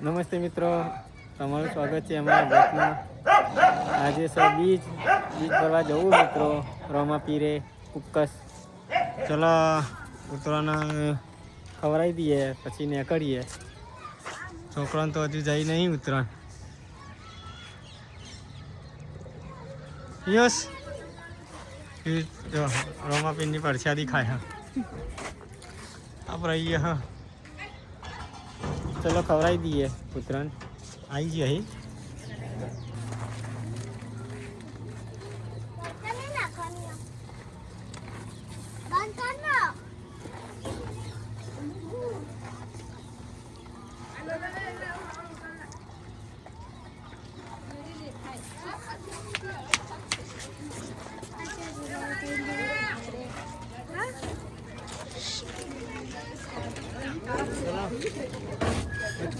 નમસ્તે મિત્રો, તમારું સ્વાગત છે અમારા બ્લોકમાં. આજે સર બીજ બીજ ફરવા જવું મિત્રો રોમા પીરે ઉક્કસ ચલો ઉત્તરાયણ ખવડાવી દઈએ, પછી નીકળીએ. છોકરાને તો હજુ જઈ નહીં ઉત્તરાયણ. યસ રોમા પીરની પરસાદી ખાય, હા. આપણે હા. ચલો ખવડાવી દઈએ પુત્રન. આવી ગયો અહીં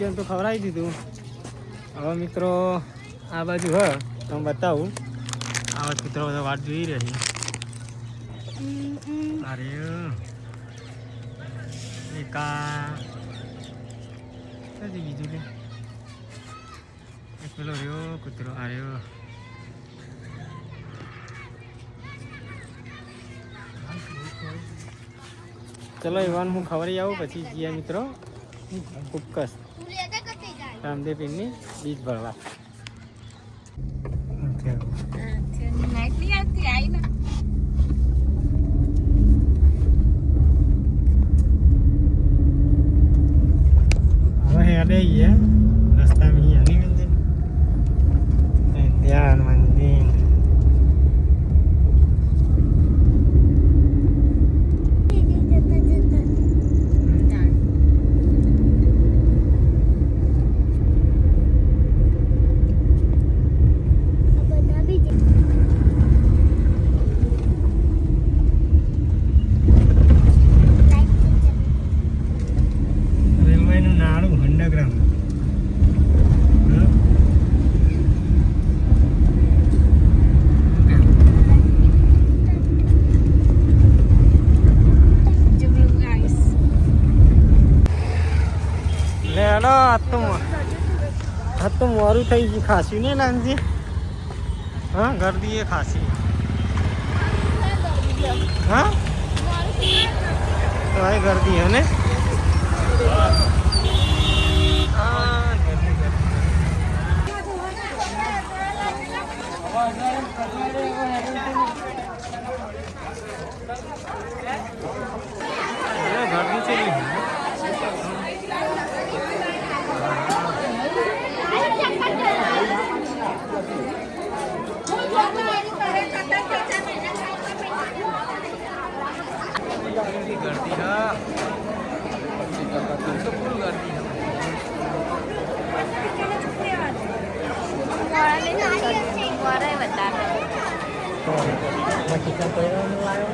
વચ્ચે તો ખવડાવી દીધું. હવે મિત્રો, આ બાજુ હ તો હું બતાવું. આવા જ મિત્રો બધા વાટ જોઈ રહી અરે, એક ક્યાંથી બીજું લે એક પેલો રહ્યો, કૂતરો. આ ચલો, એવાનું હું ખબર આવું, પછી જીયા મિત્રો. ઉપકસ રામદેવપીરની બીજ ભરવા હવે હેડે ગયા રસ્તામાં અહીંયા નહીં મંદિર એ ત્યાં મંદિર રેલવેનું નાળું હંડગ્રામ લે હેડો આ તો મો- આ તો મોરું થઈ ગયું ખાંસી ને નાનજી? હા ગરદી એ ખાંસી. હા? તો એ ગરદી હે ને? હા, ગરદી, ગરદી. અરે, ગરદી છે ને. ગરદી હા તો ફૂલ ગરદી હા ચિકન પહેરવાનું આવ્યો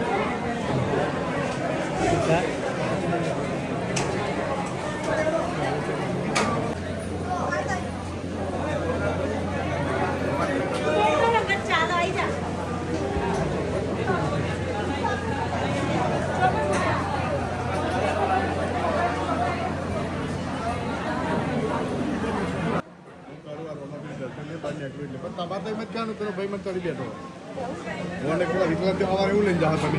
તમારે એમ જ કહેવાનું ભાઈ મને ચડી બેઠો. મને પેલા તે અમારે એવું લઈને જાઓ તમે.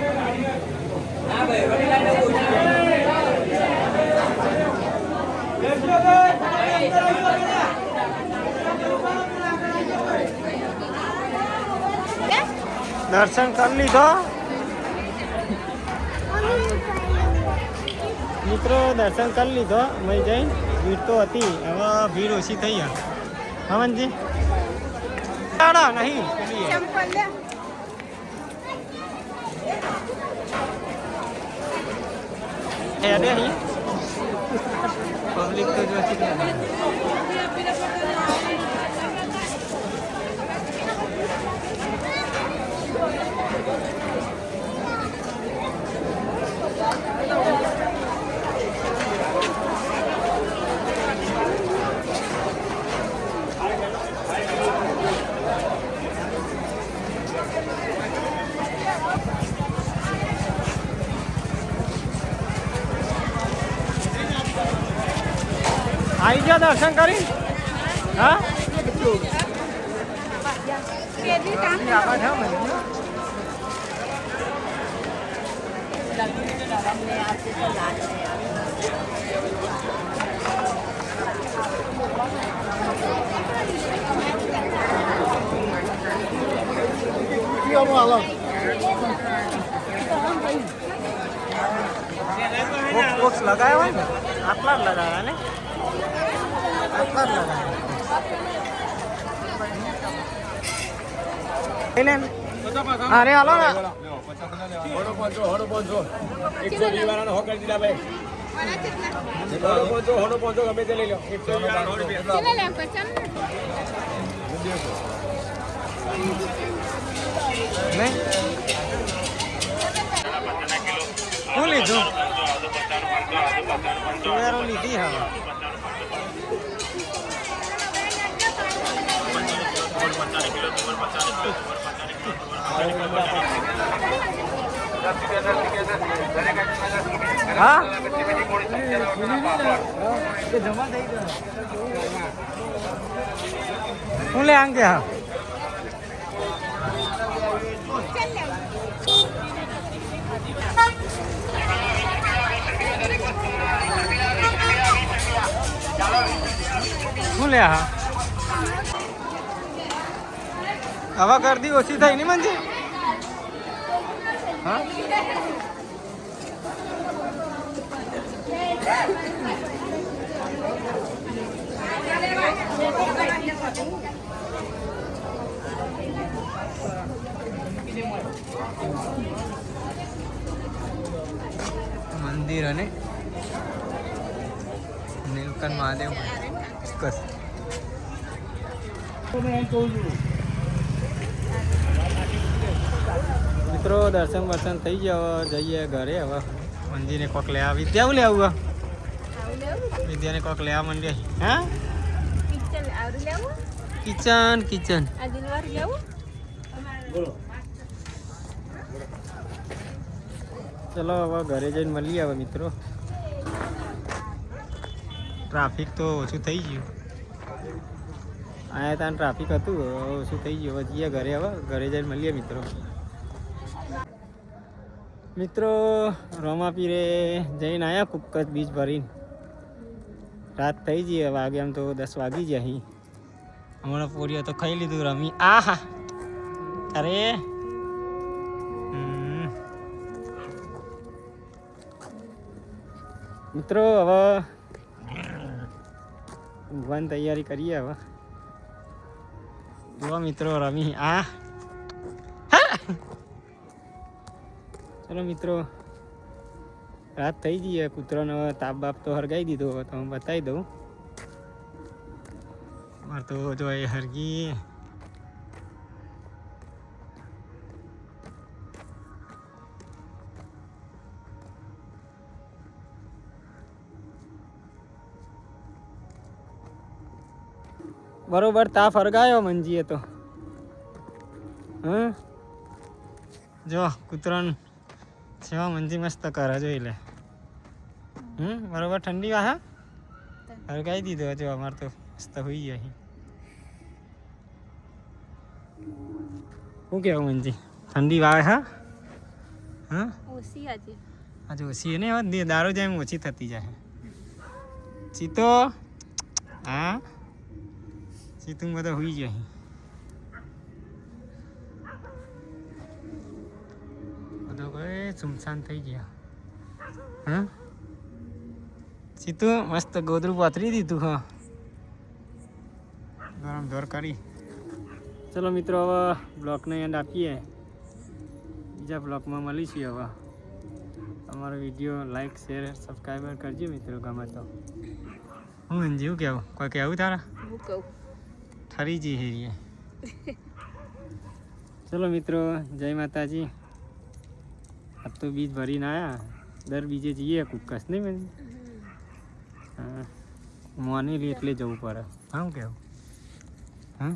દર્શન કરી લીધો. મિત્રો દર્શન કરી લીધો. મય જઈ ભીડ તો હતી. હવે ભીડ ઓછી થઈ ગયા હવનજી નહીં. પબ્લિક તો જો જ આવી ગયા દર્શન કરી. હા? બોક્સ લગાવ્યા હોય ને? આટલા જ લગાવ્યા ને? આટલા જ લગાવ્યા લઈ લે ને. અરે હાલો ને હડો હો દીધા ભાઈ હડો પાંચસો હડો પાંચસો ગમે તે લઈ લો એકસો વાળાનો શું લીધું તુવેરો લીધી હવે હા? શું લે આંગે હા શું લે હા હવે ગરદી ઓછી થઈ નહીં મંજી હા? મંદિર અને નીલકંઠ મહાદેવ કસ મિત્રો દર્શન વર્શન થઈ જાવ હવે જઈએ ઘરે હવે. મંદિરને કોક લેવા વિદ્યા લે આવું વિદ્યાને કોક લેવા માંડીએ હા? કિચન કિચન ચલો હવે ઘરે જઈને મળીએ હવે મિત્રો. ટ્રાફિક તો ઓછું થઈ ગયું. અહીંયા ત્યાં ટ્રાફિક હતું ઓછું થઈ ગયું. હવે જઈએ ઘરે હવે. ઘરે જઈને મળીએ મિત્રો. મિત્રો રોમાપીરે જઈને આવ્યા કુક્કત બીજ ભરીને. રાત થઈ જઈએ વાગે આમ તો દસ વાગી જાય અહીં. હમણાં પોરીઓ તો ખાઈ લીધું, રમી. આ હા અરે મિત્રો, હવે ઊંઘવાની તૈયારી કરીએ હવે. જુઓ મિત્રો, રમી. આ ચલો મિત્રો. રાત થઈ જઈએ કૂતરાનો તાપ બાપ તો હરગાઈ દીધો. તો હું બતાવી દઉં. મારે તો જો એ હરગી. બરોબર તાપ હરગાયો મંજીએ તો. હં? જો કૂતરાનું સેવા મંજી મસ્ત કરે જોઈ લે હમ બરોબર ઠંડી વાહે હરગાઈ દીધો જો અમારે તો મસ્ત હોઈ ગયા અહીં શું કહેવું મંજી ઠંડી વાવે હા હા ઓછી આજે આજે ઓછી એને હવે દે- દારૂ જાય એમ ઓછી થતી જાય ચીતો હા ચીતું બધા હોઈ જાય બધો કઈ સુમસાન થઈ ગયા. હા? ચીતું મસ્ત ગોદરું પાથરી દીધું હા. ગરમ ધોર કરી. ચલો મિત્રો હવે બ્લોકને એન્ડ આપીએ. બીજા બ્લોકમાં મળીશું હવે. અમારો વીડિયો લાઈક શેર સબસ્ક્રાઈબર કરજો મિત્રો ગમે તો. હું અંજીવ કેવું કોઈ કહેવું તારા? હું કહું. ઠરી જઈ હેરીએ ચલો મિત્રો જય માતાજી. આજ તો બીજ ભરીને આવ્યા દર બીજે જઈએ કુકસ નહીં બેન હા મોની લી એટલે જવું પડે હા હું હા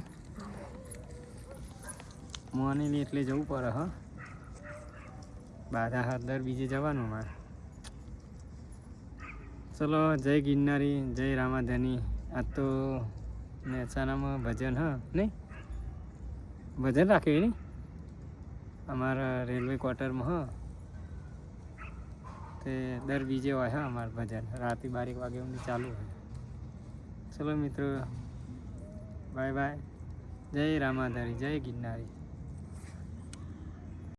મોની લે એટલે જવું પડે હા બાધા હાથ દર બીજે જવાનું મારે ચલો જય ગિરનારી જય રામાધની આ તો મહેસાણામાં ભજન હા નહીં ભજન રાખ્યું નહીં અમારા રેલવે ક્વાર્ટરમાં હા તે દર બીજે હોય હા અમારું ભજન. રાતે બારેક વાગે એમની ચાલુ હોય. ચલો મિત્રો, બાય બાય. જય રામાધારી, જય ગિરનારી.